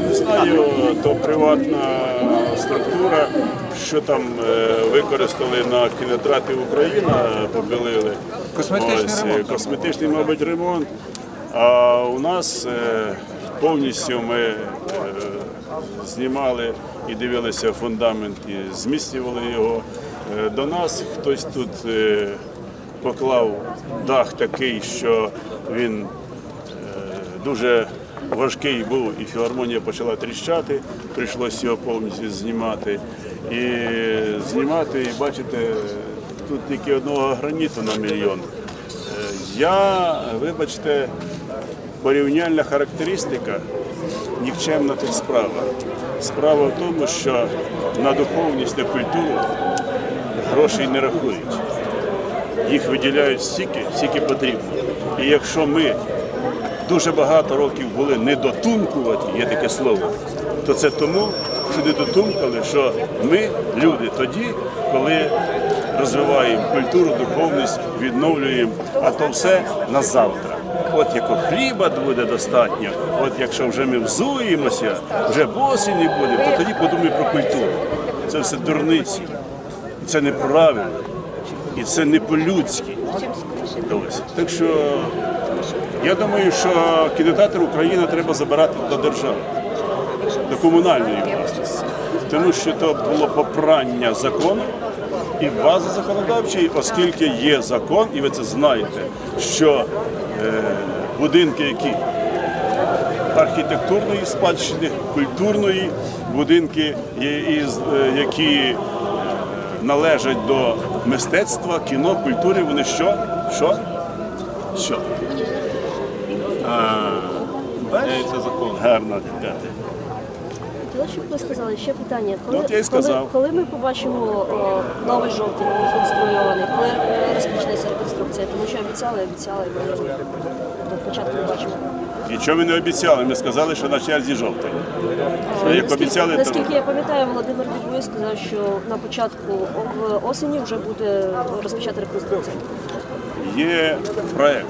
Я не знаю, то приватна структура, що там е, використали на кінотеатрі Україна, побілили. Косметичний Ось, е, ремонт. Косметичний, мабуть, ремонт. А у нас е, повністю ми знімали і дивилися фундамент, і зміцнювали його. До нас хтось тут поклав дах такий, що він дуже важкий був, і філармонія почала тріщати, прийшлося його повністю знімати. І знімати, і бачите, тут тільки одного граніту на мільйон. Е, Я, вибачте, порівняльна характеристика нікчемна тут справа. Справа в тому, що на духовність, на культуру грошей не рахують. Їх виділяють стільки, скільки потрібно. І якщо ми дуже багато років були недотумкуваті, є таке слово, то це тому, що недотумкали, що ми люди тоді, коли розвиваємо культуру, духовність, відновлюємо, а то все на завтра. От як хліба буде достатньо, от якщо вже ми взуємося, вже босі не будемо, то тоді подумаємо про культуру. Це все дурниці. Це неправильно. І це не по-людськи. Так що я думаю, що кінотеатр Україна треба забирати до держави, до комунальної власності. Тому що то було попрання закону і бази законодавчої, оскільки є закон, і ви це знаєте, що е, будинки, які архітектурної спадщини, культурної, будинки, е, які е, належать до мистецтва, кіно, культури, вони що? Що? Що? А, Це закон. гарно. Хотіла, щоб ви сказали ще питання. Коли, Ну, от я й сказав. коли ми побачимо о, новий жовтий реконструйований, коли розпочнеться реконструкція, тому що обіцяли, обіцяли, і ми до початку не бачимо. Нічого ми не обіцяли, ми сказали, що на черзі жовтий. Е, Як наскільки- обіцяли, то- Наскільки я пам'ятаю, Володимир Дідуй сказав, що на початку в осені вже буде розпочата реконструкція. Є проект,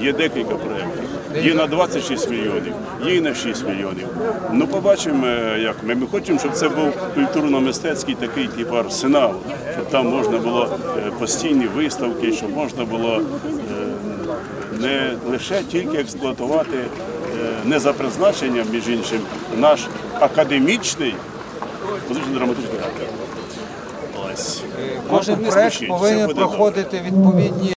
є декілька проєктів. Є на 26 мільйонів, є і на 6 мільйонів. Ну, побачимо, е, як ми. Ми хочемо, щоб це був культурно-мистецький такий типу арсенал, щоб там можна було е, постійні виставки, щоб можна було е, не лише тільки експлуатувати не за призначенням, між іншим, наш академічний музично-драматичний театр. Ось. Кожен спішіть, все повинен проходити відповідні